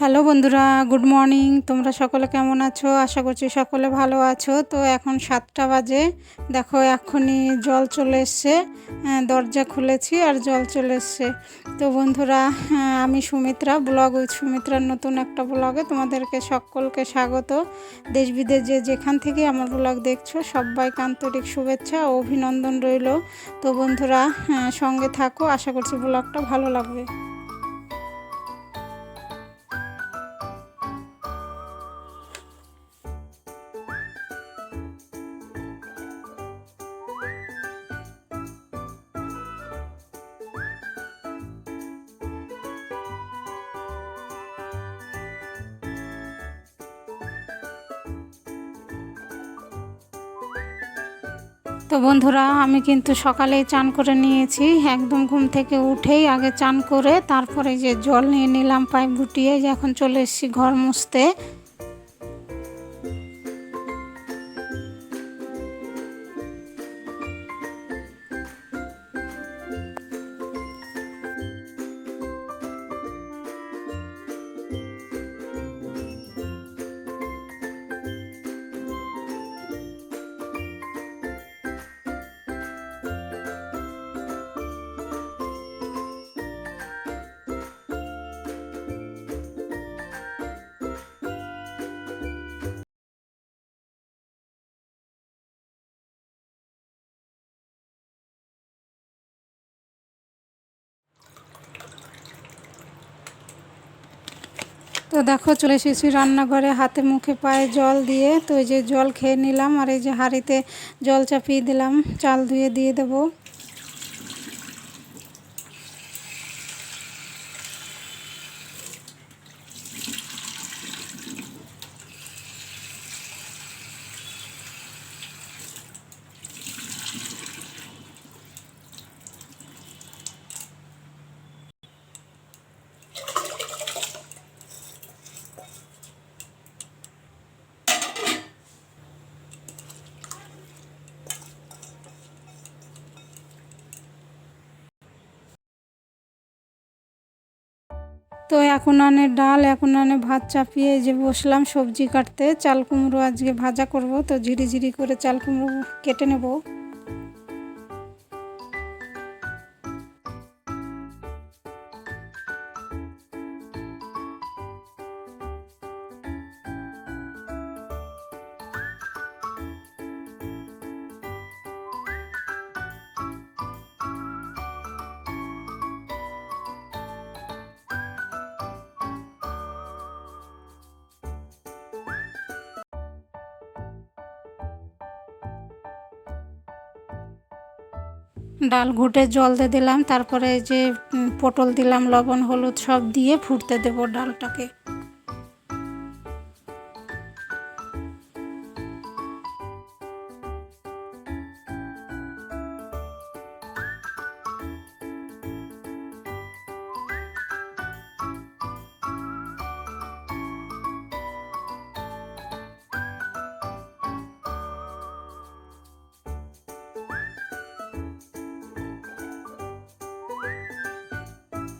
Hello বন্ধুরা good morning. তোমরা সকলে কেমন আছো? আশা করছি সকলে ভালো আছো। তো এখন সাতটা বাজে। দেখো এখনই জল চলে এসছে। দরজা খুলেছি আর জল চলে এসছে। তো বন্ধুরা আহ, আমি সুমিত্রা ব্লগ উইথ সুমিত্রার নতুন একটা ব্লগে তোমাদেরকে সকলকে স্বাগত। দেশ বিদেশ যে যেখান থেকে আমার ব্লগ দেখছ সবাইকে আন্তরিক শুভেচ্ছা ও অভিনন্দন রইল। তো বন্ধুরা আহ, সঙ্গে থাকো। আশা করছি ব্লগটা ভালো লাগবে। তো বন্ধুরা, আমি কিন্তু সকালেই চান করে নিয়েছি। একদম ঘুম থেকে উঠেই আগে চান করে তারপরে যে জল নিয়ে নিলাম পাইপ গুটিয়ে, এখন চলে এসেছি ঘর মুছতে। তো দেখো চলে এসেছি রান্নাঘরে, হাতে মুখে পায়ে জল দিয়ে। তো এই যে জল খেয়ে নিলাম, আর এই যে হাঁড়িতে জল চাপিয়ে দিলাম, চাল ধুয়ে দিয়ে দেবো। তো এখন আনে ডাল, এখন আনে ভাত চাপিয়ে যে বসলাম সবজি কাটতে। চাল কুমড়ো আজকে ভাজা করব, তো ঝিরি ঝিরি করে চাল কুমড়ো কেটে নেব। ডাল ঘুটে জল দিয়ে দিলাম, তারপরে যে পটল দিলাম, লবণ, হলুদ সব দিয়ে ফুটতে দেবো ডালটাকে।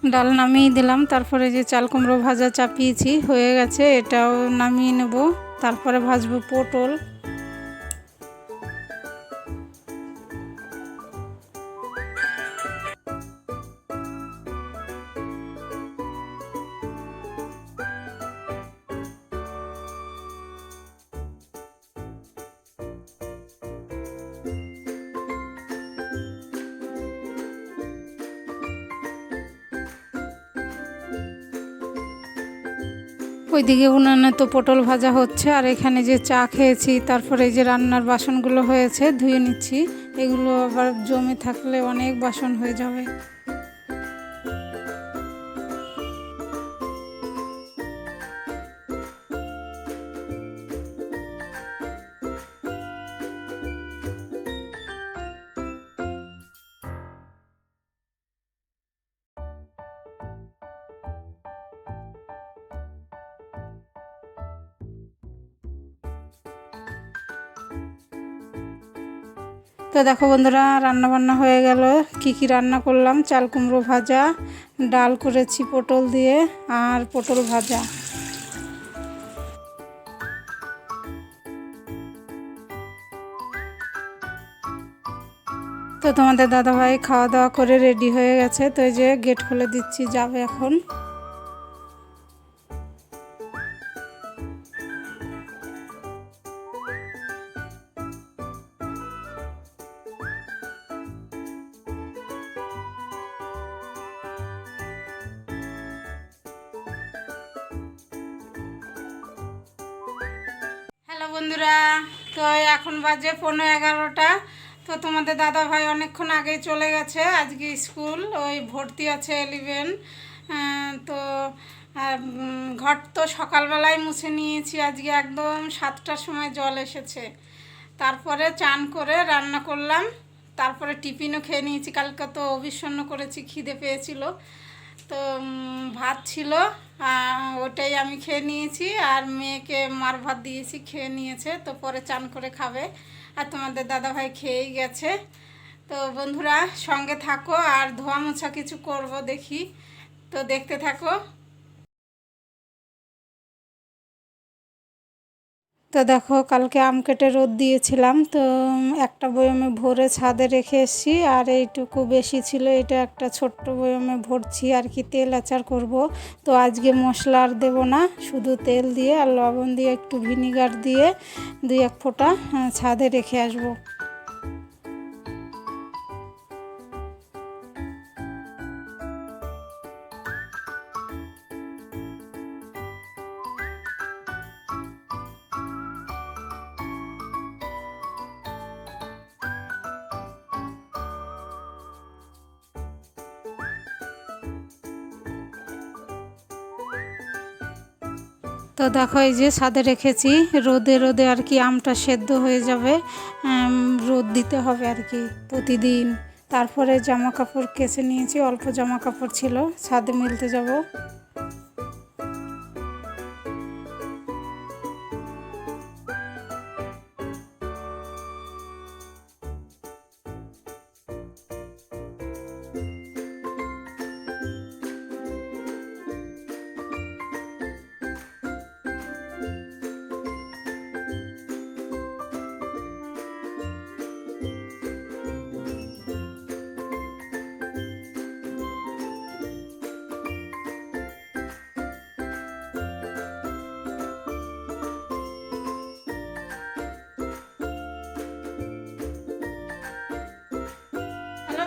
ডাল নামিয়ে দিলাম। তারপরে যে চাল কুমড়ো ভাজা চাপিয়েছি, হয়ে গেছে, এটাও নামিয়ে নেব। তারপরে ভাজবো পটল। ওইদিকে উনানে তো পটল ভাজা হচ্ছে, আর এখানে যে চা খেয়েছি, তারপরে এই যে রান্নার বাসনগুলো হয়েছে, ধুয়ে নিচ্ছি। এগুলো আবার জমে থাকলে অনেক বাসন হয়ে যাবে। তো দেখো বন্ধুরা রান্না বান্না হয়ে গেল। কি কি রান্না করলাম? চাল কুমড়ো ভাজা, ডাল করেছি পটল দিয়ে, আর পটল ভাজা। তো তোমাদের দাদাভাই খাওয়া দাওয়া করে রেডি হয়ে গেছে। তো এই যে গেট খুলে দিচ্ছি, যাবে এখন। বন্ধুরা, তো এখন বাজে পনেরো এগারোটা। তো তোমাদের দাদা ভাই অনেকক্ষণ আগেই চলে গেছে, আজকে স্কুল, ওই ভর্তি আছে এলিভেন তো ঘর তো সকালবেলায় মুছে নিয়েছি, আজকে একদম সাতটার সময় জল এসেছে। তারপরে চান করে রান্না করলাম, তারপরে টিফিনও খেয়ে নিয়েছি। কালকে তো অবিষণ্ণ করেছি, খিদে পেয়েছিল। তো ভাত ছিল ওটাই আমি খেয়ে নিয়েছি। আর মেয়েকে মার ভাত দিয়েছি, খেয়ে নিয়েছে, তো পরে চান করে খাবে। আর তোমাদের দাদাভাই খেয়েই গেছে। তো বন্ধুরা, সঙ্গে থাকো আর ধোয়া মোছা কিছু করব দেখি। তো দেখতে থাকো। তো দেখো, কালকে আম কেটে রোদ দিয়েছিলাম, তো একটা বয়মে ভরে ছাদে রেখে এসেছি, আর এইটুকু বেশি ছিল, এটা একটা ছোট্ট বয়মে ভরছি, আর কি তেল আচার করব। তো আজকে মশলা আর দেবো না, শুধু তেল দিয়ে আর লবণ দিয়ে একটু ভিনিগার দিয়ে দুই এক ফোঁটা ছাদে রেখে আসব। তো দেখো এই যে ছাদে রেখেছি, রোদে রোদে আর কি আমটা সেদ্ধ হয়ে যাবে রোদ দিতে হবে আর কি প্রতিদিন। তারপরে জামা কাপড় কেচে নিয়েছি, অল্প জামা কাপড় ছিল, ছাদে মিলতে যাব।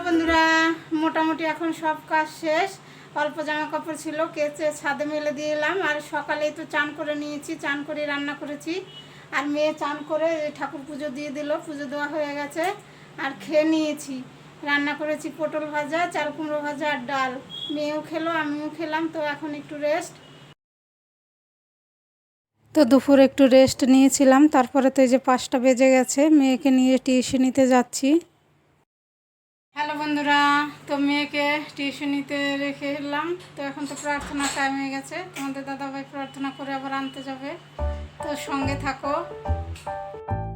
বন্ধুরা, মোটামুটি এখন সব কাজ শেষ। অল্প জামা কাপড় ছিল, কেচে ছাদে মেলে দিয়ে এলাম। আর সকালেই তো চান করে নিয়েছি, চান করে রান্না করেছি। আর মেয়ে চান করে ঠাকুর পুজো দিয়ে দিল, পুজো দেওয়া হয়ে গেছে। আর খেয়ে নিয়েছি। রান্না করেছি পটল ভাজা, চাল কুমড়ো ভাজা আর ডাল। মেয়েও খেলো, আমিও খেলাম, তো এখন একটু রেস্ট তো দুপুর একটু রেস্ট নিয়েছিলাম, তারপরে তো এই যে পাঁচটা বেজে গেছে, মেয়েকে নিয়ে টিউশনিতে যাচ্ছি। হ্যালো বন্ধুরা, তো মেয়েকে টিউশনিতে রেখে এলাম। তো এখন তো প্রার্থনা টাইম হয়ে গেছে। তোমাদের দাদাভাই প্রার্থনা করে আবার আনতে যাবে। তো সঙ্গে থাকো।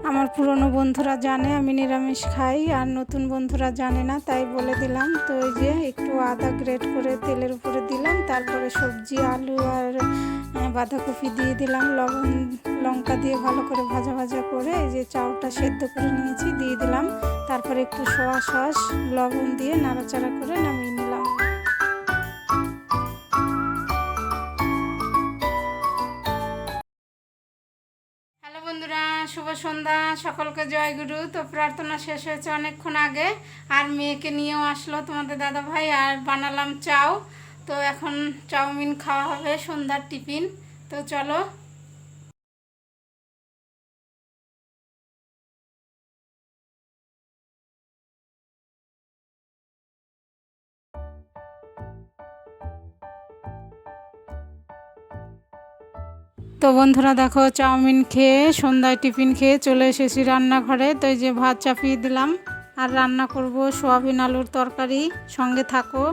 আমার পুরনো বন্ধুরা জানে, আমি নিরামিষ খাই, আর নতুন বন্ধুরা জানে না, তাই বলে দিলাম। তো ওই যে একটু আদা গ্রেট করে তেলের উপরে দিলাম, তারপরে সবজি, আলু আর বাঁধাকপি দিয়ে দিলাম, লবণ, লঙ্কা দিয়ে ভালো করে ভাজা ভাজা করে এই যে চাউটা সেদ্ধ করে নিয়েছি, দিয়ে দিলাম। তারপরে একটু সোয়া সস, লবণ দিয়ে নাড়াচাড়া করে নামিয়ে নিলাম। হ্যালো বন্ধুরা, শুভ সন্ধ্যা, সকলকে জয় গুরু। তো প্রার্থনা শেষ হয়েছে অনেকক্ষণ আগে, আর মেয়েকে নিয়েও আসলো তোমাদের দাদা ভাই আর বানালাম চাও তো এখন চাউমিন খাওয়া হবে, সন্ধ্যার টিফিন। তো চলো। তো বন্ধুরা দেখো, চাউমিন খেয়ে, সন্ধ্যায় টিফিন খেয়ে চলে এসেছি রান্নাঘরে। তো যে ভাত চাপিয়ে দিলাম। আর রান্না করব সোয়াবিন আলুর তরকারি। সঙ্গে থাকো।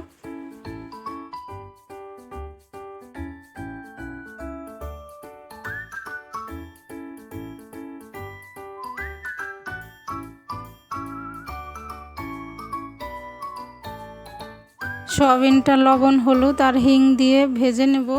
সয়াবিনটা লবণ হলুদ আর হিং দিয়ে ভেজে নেব।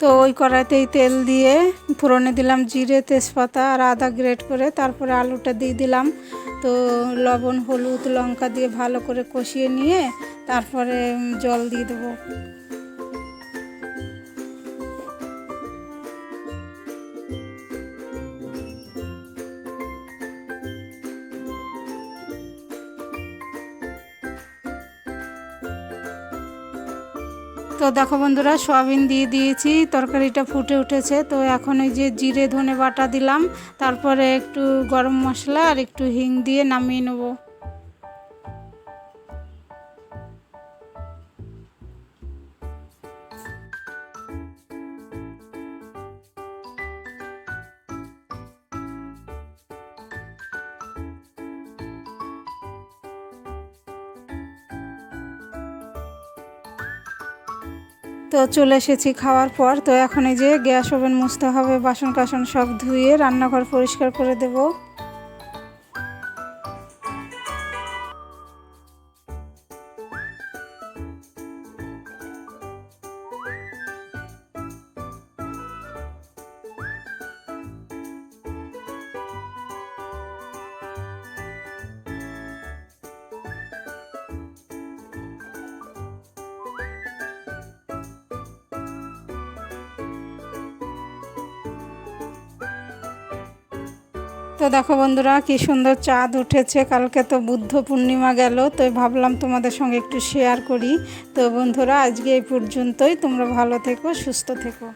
তো ওই কড়াইতেই তেল দিয়ে ফোড়নে দিলাম জিরে, তেজপাতা আর আদা গ্রেট করে, তারপরে আলুটা দিয়ে দিলাম। তো লবণ, হলুদ, লঙ্কা দিয়ে ভালো করে কষিয়ে নিয়ে তারপরে জল দিয়ে দেবো। তো দেখো বন্ধুরা, সয়াবিন দিয়ে দিয়েছি, তরকারিটা ফুটে উঠেছে। তো এখন ওই যে জিরে ধনে বাটা দিলাম, তারপরে একটু গরম মশলা আর একটু হিং দিয়ে নামিয়ে নেব। তো চলে এসেছি খাওয়ার পর। তো এখন এই যে গ্যাস ওভেন মুছতে হবে বাসন কাসন সব ধুয়ে রান্নাঘর পরিষ্কার করে দেব। তো দেখো বন্ধুরা, কি সুন্দর চাঁদ উঠেছে। কালকে তো বুদ্ধ পূর্ণিমা গেল, তো ভাবলাম তোমাদের সঙ্গে একটু শেয়ার করি। তো বন্ধুরা, আজকে এই পর্যন্তই। তোমরা ভালো থেকো, সুস্থ থেকো।